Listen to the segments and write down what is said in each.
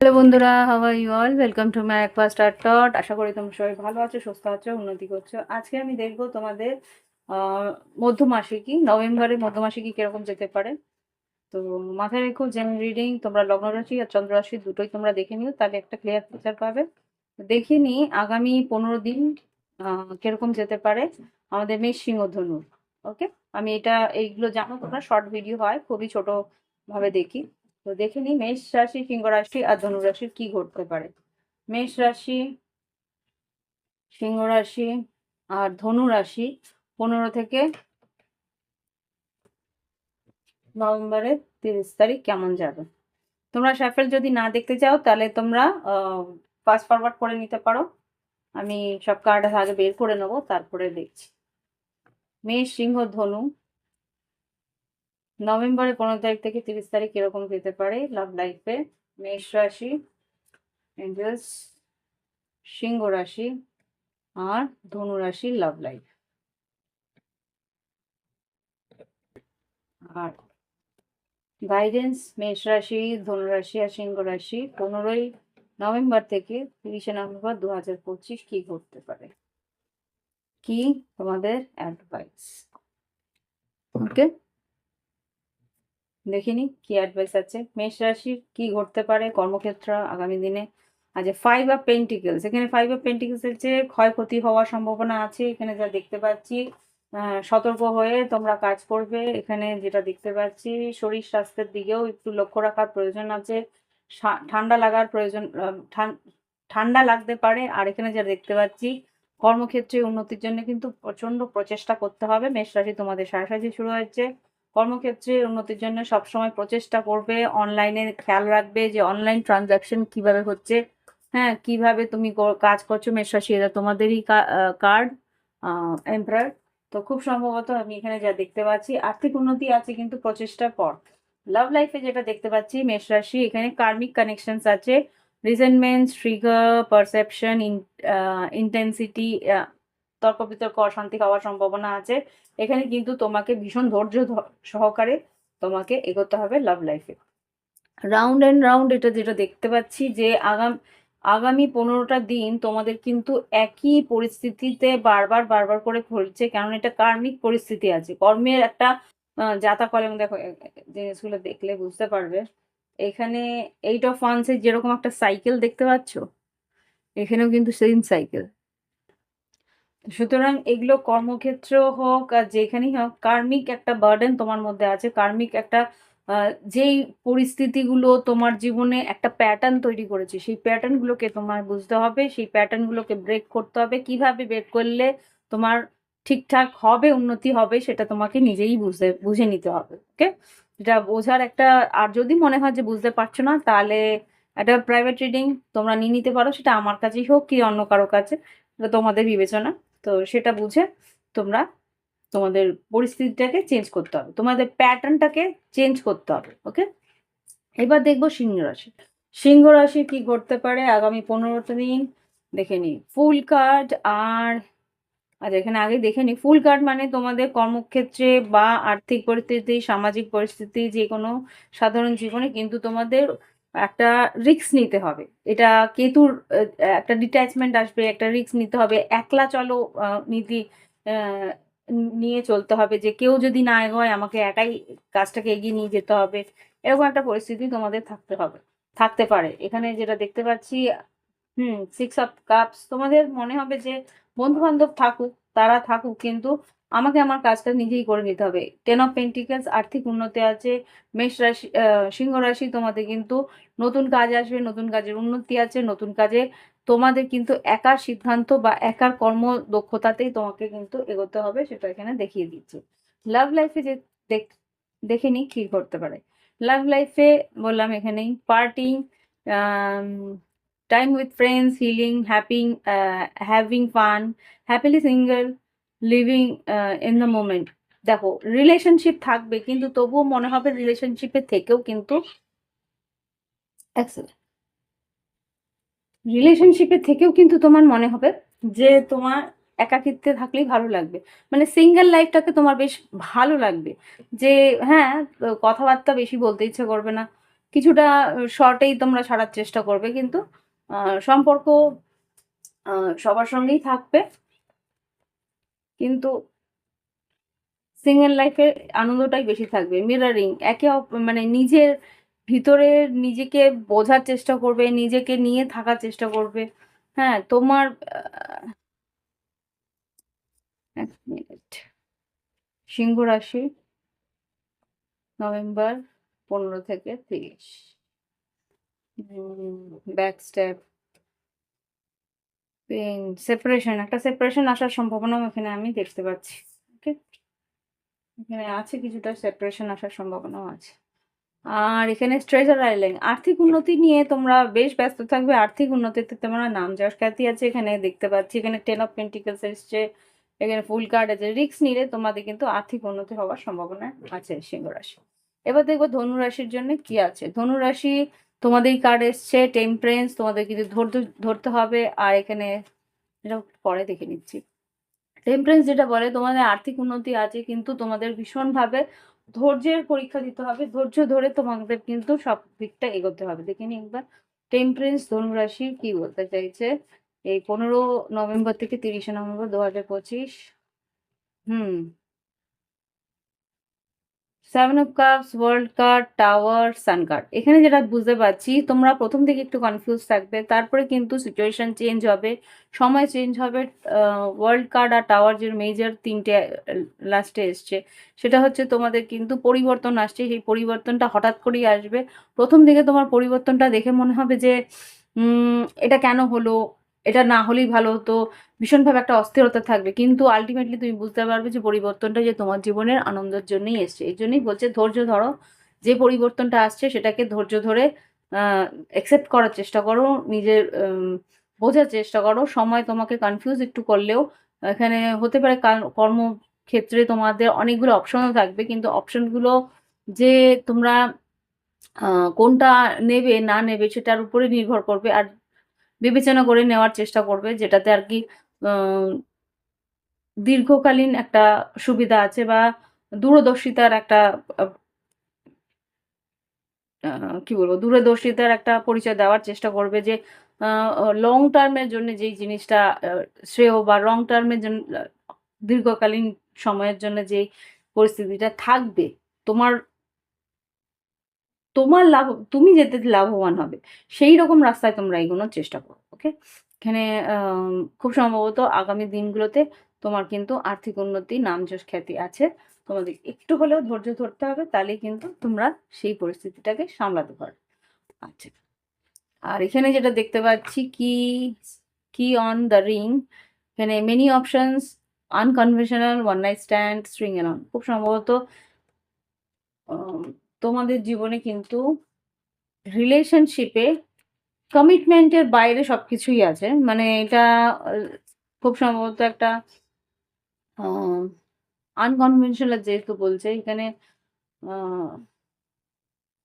Hello বন্ধুরা are you all welcome to my একপা star টট আশা করি তোমরা সবাই ভালো আছো, সুস্থ আছো, উন্নতি করছ। আজকে আমি দেখব তোমাদের মধ্যমাসিকী, নভেম্বরে মধ্যমাসিকী কীরকম যেতে পারে। তো মাথায় রেখো জেন রিডিং তোমরা লগ্ন রাশি আর চন্দ্র রাশি দুটোই তোমরা দেখে নিও, তাহলে একটা ক্লিয়ার পিকচার পাবে। দেখে নি আগামী পনেরো দিন কীরকম যেতে পারে। আমাদের মেষ সিংহ ধনু ওকে আমি এটা, এইগুলো জানো, তোমরা শর্ট ভিডিও হয়, খুবই ছোট ভাবে দেখি। তো দেখে নিই মেষ রাশি, সিংহ রাশি আর ধনু রাশির কি ঘটতে পারে। মেষ রাশি, সিংহ রাশি আর ধনু রাশি পনেরো থেকে নভেম্বরের তিরিশ তারিখ কেমন যাবে? তোমরা শ্যাফেল যদি না দেখতে চাও, তাহলে তোমরা ফাস্ট ফরওয়ার্ড করে নিতে পারো। আমি সব কার্ড আগে বের করে নেব, তারপরে দেখছি। মেষ, সিংহ, ধনু নভেম্বরের পনেরো তারিখ থেকে তিরিশ তারিখ এরকম যেতে পারে লাভ লাইফে মেষ রাশি এঞ্জেলস সিংহ রাশি আর ধনু রাশি লাভ লাইফ আর গাইডেন্স মেষ রাশি ধনু রাশি আর সিংহ রাশি পনেরোই নভেম্বর থেকে তিরিশে নভেম্বর দু হাজার পঁচিশ কি ঘটতে পারে? কি তোমাদের অ্যাডভাইস ওকে দেখিনি কি অ্যাডভাইস আছে। মেষ রাশির কি ঘটতে পারে কর্মক্ষেত্র আগামী দিনে? আচ্ছা ফাইভ অফ পেন্টিকেলস এখানে ফাইভ অফ পেন্টিকেলস যে ক্ষয়ক্ষতি হওয়ার সম্ভাবনা আছে, এখানে যা দেখতে পাচ্ছি সতর্ক হয়ে তোমরা কাজ করবে, এখানে যেটা দেখতে পাচ্ছি, শরীর স্বাস্থ্যের দিকেও একটু লক্ষ্য রাখার প্রয়োজন আছে ঠান্ডা লাগার প্রয়োজন ঠান- ঠান্ডা লাগতে পারে, আর এখানে যা দেখতে পাচ্ছি, কর্মক্ষেত্রে উন্নতির জন্য কিন্তু প্রচণ্ড প্রচেষ্টা করতে হবে, মেষ রাশি তোমাদের সারাসাজি শুরু হয়েছে। কর্মক্ষেত্রে উন্নতির জন্য সবসময় প্রচেষ্টা করবে অনলাইনে খেয়াল রাখবে যে অনলাইন ট্রানজাকশন কীভাবে হচ্ছে। হ্যাঁ কীভাবে তুমি কাজ করছ মেষরাশি এটা তোমাদেরই কার্ড এমপ্রয়ার তো খুব সম্ভবত আমি এখানে যা দেখতে পাচ্ছি, আর্থিক উন্নতি আছে কিন্তু প্রচেষ্টার পর। লাভ লাইফে যেটা দেখতে পাচ্ছি মেষরাশি এখানে কার্মিক কানেকশনস আছে। রিজেন্টমেন্ট ট্রিগার পারসেপশন ইন্টেন্সিটি তর্ক বিতর্ক অশান্তি হওয়ার সম্ভাবনা আছে। এখানে কিন্তু তোমাকে ভীষণ ধৈর্য সহকারে তোমাকে এগোতে হবে লাভ লাইফে রাউন্ড অ্যান্ড রাউন্ড এটা যেটা দেখতে পাচ্ছি যে আগাম, আগামী পনেরোটা দিন তোমাদের কিন্তু একই পরিস্থিতিতে বারবার বারবার করে ঘুরছে, কারণ এটা কার্মিক পরিস্থিতি আছে। কর্মের একটা যাতা কলম দেখো জিনিসগুলো দেখলে বুঝতে পারবে। এখানে এইট অফ ওয়ান্সের যেরকম একটা সাইকেল দেখতে পাচ্ছ? এখানেও কিন্তু সেম সাইকেল সুতরাং এগুলো কর্মক্ষেত্র হোক আর যেখানেই হোক, কার্মিক একটা বার্ডেন তোমার মধ্যে আছে। কার্মিক একটা যেই পরিস্থিতিগুলো তোমার জীবনে একটা প্যাটার্ন তৈরি করেছে, সেই প্যাটার্নগুলোকে তোমার বুঝতে হবে, সেই প্যাটার্নগুলোকে ব্রেক করতে হবে। কীভাবে ব্রেক করলে তোমার ঠিকঠাক হবে, উন্নতি হবে, সেটা তোমাকে নিজেই বুঝতে বুঝে নিতে হবে ওকে এটা বোঝার একটা, আর যদি মনে হয় যে বুঝতে পারছ না, তাহলে একটা প্রাইভেট রিডিং তোমরা নিয়ে নিতে পারো। সেটা আমার কাছেই হোক কি অন্য কারও কাছে, এটা তোমাদের বিবেচনা। তো সেটা বুঝে তোমরা তোমাদের পরিস্থিতিটাকে চেঞ্জ করতে হবে। তোমাদের প্যাটার্নটাকে চেঞ্জ করতে হবে ওকে এবার দেখব সিংহ রাশি। সিংহ রাশি কি ঘটতে পারে? আগামী পনেরোটা দিন, দেখে নিই ফুল কার্ড আর আচ্ছা এখানে আগে দেখে নিই ফুল কার্ড মানে তোমাদের কর্মক্ষেত্রে বা আর্থিক পরিস্থিতি, সামাজিক পরিস্থিতি যে কোনো সাধারণ জীবনে কিন্তু তোমাদের একটা রিস্ক নিতে হবে। এটা কেতুর একটা ডিট্যাচমেন্ট আসবে, একটা রিস্ক নিতে হবে। একলা চলো নীতি নিয়ে চলতে হবে যে কেউ যদি না এগোয়, আমাকে একাই কাজটাকে এগিয়ে নিয়ে যেতে হবে। এরকম একটা পরিস্থিতি তোমাদের থাকতে হবে, থাকতে পারে। এখানে যেটা দেখতে পাচ্ছি, হুম সিক্স অফ কাপস তোমাদের মনে হবে যে বন্ধু বান্ধব থাকুক, তারা থাকুক, কিন্তু আমাকে আমার কাজটা নিজেই করে নিতে হবে। টেন অফ পেন্টিকেলস আর্থিক উন্নতি আছে, মেষ রাশি সিংহ রাশি তোমাদের কিন্তু নতুন কাজ আসবে, নতুন কাজের উন্নতি আছে, নতুন কাজে তোমাদের কিন্তু একার সিদ্ধান্ত বা একার কর্ম দক্ষতাতেই তোমাকে কিন্তু এগোতে হবে, সেটা এখানে দেখিয়ে দিচ্ছে। লাভ লাইফে যে দেখ নিই কি করতে পারে। লাভ লাইফে বললাম এখানেই party time with friends healing happing having fun happily single living in the moment দেখো রিলেশনশিপ থাকবে, কিন্তু তবুও মনে হবে রিলেশনশিপে থেকেও কিন্তু রিলেশনশিপে থেকেও কিন্তু তোমার মনে হবে যে তোমার একাকিত্বে থাকলেই ভালো লাগবে। মানে সিঙ্গেল লাইফটাকে তোমার বেশ ভালো লাগবে। যে হ্যাঁ কথাবার্তা বেশি বলতে ইচ্ছে করবে না। কিছুটা শর্টেই তোমরা ছাড়ার চেষ্টা করবে, কিন্তু সম্পর্ক সবার সঙ্গেই থাকবে। কিন্তু সিঙ্গেল লাইফের আনন্দটাই বেশি থাকবে। মিরারিং একে মানে নিজের ভিতরে নিজেকে বোঝার চেষ্টা করবে, নিজেকে নিয়ে থাকার চেষ্টা করবে। হ্যাঁ তোমার এক মিনিট সিংহ রাশি, নভেম্বর পনেরো থেকে তিরিশ। ব্যাক স্টেপ সেপারেশন একটা সেপারেশন আসার সম্ভাবনাও এখানে আমি দেখতে পাচ্ছি ওকে এখানে আছে কিছুটা সেপারেশন আসার সম্ভাবনাও আছে। আর এখানে ট্রেজার আইল্যান্ড আর্থিক উন্নতি নিয়ে তোমরা বেশ ব্যস্ত থাকবে, আর্থিক উন্নতিতে তোমরা নাম যশ খ্যাতি আছে, এখানে দেখতে পাচ্ছি, এখানে টেন অফ পেন্টিকলস এসছে, এখানে ফুল কার্ড আছে রিস্ক নিলে তোমাদের কিন্তু আর্থিক উন্নতি হওয়ার সম্ভাবনা আছে, সিংহ রাশি। এবার দেখব ধনু রাশির জন্য কি আছে, ধনু রাশি তোমাদের কার্ড এসছে টেম্পারেন্স তোমাদের কিন্তু ধৈর্য ধরতে হবে, আর এখানে এটা পরে দেখে নিচ্ছি। টেম্পারেন্স যেটা বলে, তোমাদের আর্থিক উন্নতি আছে, কিন্তু তোমাদের ভীষণভাবে ধৈর্যের পরীক্ষা দিতে হবে। ধৈর্য ধরে তোমাদের কিন্তু সব দিকটা এগোতে হবে। দেখে নি একবার। টেম্পারেন্স ধনুরাশি কি বলতে চাইছে? এই পনেরো নভেম্বর থেকে তিরিশে নভেম্বর দু হাজার পঁচিশ। হুম। Seven of cups world card tower sun card এখানে যেটা বুঝতে পারছি, তোমরা প্রথম থেকে একটু কনফিউজ থাকবে, তারপরে কিন্তু সিচুয়েশন চেঞ্জ হবে, সময় চেঞ্জ হবে ওয়ার্ল্ড কার্ড আর টাওয়ার যে মেজর তিনটে লাস্টে এসছে। সেটা হচ্ছে তোমাদের কিন্তু পরিবর্তন আসছে, সেই পরিবর্তনটা হঠাৎ করেই আসবে। প্রথম দিকে তোমার পরিবর্তনটা দেখে মনে হবে যে এটা কেন হলো? এটা না হলেই ভালো হতো। ভীষণভাবে একটা অস্থিরতা থাকবে। কিন্তু আলটিমেটলি তুমি বুঝতে পারবে যে পরিবর্তনটা যে তোমার জীবনের আনন্দের জন্যই এসছে। এই জন্যই বলছে ধৈর্য ধরো। যে পরিবর্তনটা আসছে সেটাকে ধৈর্য ধরে অ্যাকসেপ্ট করার চেষ্টা করো। নিজের বোঝার চেষ্টা করো। সময় তোমাকে কনফিউজ একটু করলেও, এখানে হতে পারে কার- কর্মক্ষেত্রে তোমাদের অনেকগুলো অপশনও থাকবে। কিন্তু অপশনগুলো যে তোমরা কোনটা নেবে, না নেবে সেটার উপরে নির্ভর করবে। আর বিবেচনা করে নেওয়ার চেষ্টা করবে, যেটাতে আর কি দীর্ঘকালীন একটা সুবিধা আছে বা দূরদর্শিতার একটা কি বলব, দূরদর্শিতার একটা পরিচয় দেওয়ার চেষ্টা করবে যে লং টার্মের জন্য যেই জিনিসটা শ্রেয় বা লং টার্মের জন্য, দীর্ঘকালীন সময়ের জন্য যেই পরিস্থিতিটা থাকবে, তোমার তোমার লাভ, তুমি যেতে লাভবান হবে। সেই রকম রাস্তায় তোমরা এগোনোর চেষ্টা করো ওকে এখানে খুব সম্ভবত আগামী দিনগুলোতে তোমার কিন্তু আর্থিক উন্নতি নামযশ খ্যাতি আছে। তোমাদের একটু হলেও ধৈর্য ধরতে হবে, তাহলেই কিন্তু তোমরা সেই পরিস্থিতিটাকে সামলাতে পারবে। আচ্ছা। আর এখানে যেটা দেখতে পাচ্ছি কি কি অন দ্য রিং এখানে many options unconventional one night stand string on খুব সম্ভবত তোমাদের জীবনে কিন্তু রিলেশনশিপে কমিটমেন্টের বাইরে সব কিছুই আছে। মানে এটা খুব সম্ভবত একটা আনকনভেনশনাল যেহেতু বলছে, এখানে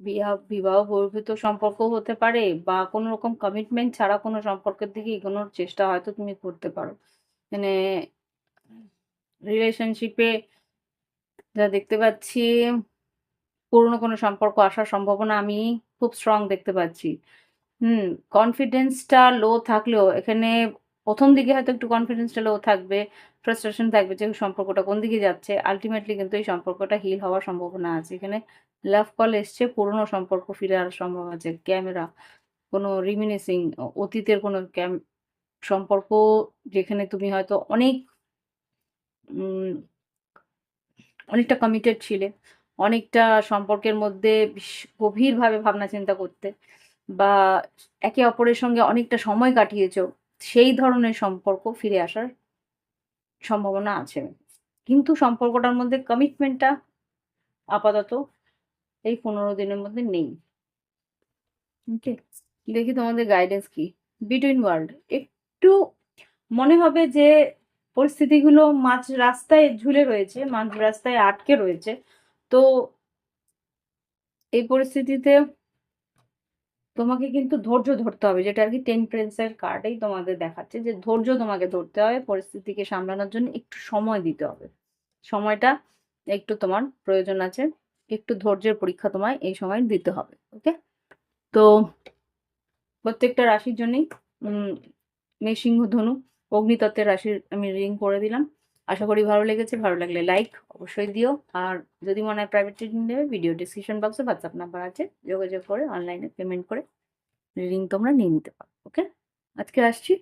বিবাহ বিবাহ বহির্ভূত সম্পর্ক হতে পারে বা কোনো রকম কমিটমেন্ট ছাড়া কোনো সম্পর্কের দিকে এগোনোর চেষ্টা হয়তো তুমি করতে পারো। মানে রিলেশনশিপে যা দেখতে পাচ্ছি পুরনো কোনো সম্পর্ক আসার সম্ভাবনা আমি খুব স্ট্রং দেখতে পাচ্ছি। হুম কনফিডেন্সটা লো থাকলেও এখানে প্রথম দিকে হয়তো একটু কনফিডেন্সটা লো থাকবে ফ্রাস্ট্রেশন থাকবে যে সম্পর্কটা কোন দিকে যাচ্ছে আলটিমেটলি কিন্তু এই সম্পর্কটা হিল হওয়ার সম্ভাবনা আছে। এখানে লাভ কল এসছে, পুরনো সম্পর্ক ফিরে আসার সম্ভব আছে। ক্যামেরা কোনো রিমিনিসিং অতীতের কোনো ক্যাম সম্পর্ক যেখানে তুমি হয়তো অনেক অনেকটা কমিটেড ছিলে। অনেকটা সম্পর্কের মধ্যে গভীরভাবে ভাবনা চিন্তা করতে বা একে অপরের সঙ্গে অনেকটা সময় কাটিয়েছ, সেই ধরনের সম্পর্ক ফিরে আসার সম্ভাবনা আছে। কিন্তু সম্পর্কটার মধ্যে কমিটমেন্টটা আপাতত এই পনেরো দিনের মধ্যে নেই। ওকে দেখি তোমাদের গাইডেন্স কি? বিটুইন ওয়ার্ল্ড একটু মনে হবে যে পরিস্থিতিগুলো মাঝ রাস্তায় ঝুলে রয়েছে, মাঝ রাস্তায় আটকে রয়েছে। তো এই পরিস্থিতিতে তোমাকে কিন্তু ধৈর্য ধরতে হবে যেটা আর কি টেন টেম্পারেন্সের কার্ডেই তোমাদের দেখাচ্ছে যে ধৈর্য তোমাকে ধরতে হবে পরিস্থিতিকে সামলানোর জন্য একটু সময় দিতে হবে। সময়টা একটু তোমার প্রয়োজন আছে একটু ধৈর্যের পরীক্ষা তোমায় এই সময় দিতে হবে ওকে তো প্রত্যেকটা রাশির জন্যই উম, মেষসিংহ ধনু অগ্নিতত্ত্বের রাশির আমি রিং করে দিলাম। আশা করি ভালো লেগেছে, ভালো লাগলে লাইক অবশ্যই দিও। আর যদি মনে হয় প্রাইভেট ট্রিটিং নেবে ভিডিও ডিসক্রিপশন বক্সে হোয়াটসঅ্যাপ নাম্বার আছে, যোগাযোগ করে অনলাইনে পেমেন্ট করে রিং তোমরা নিয়ে নিতে পারো ওকে আজকে আসছি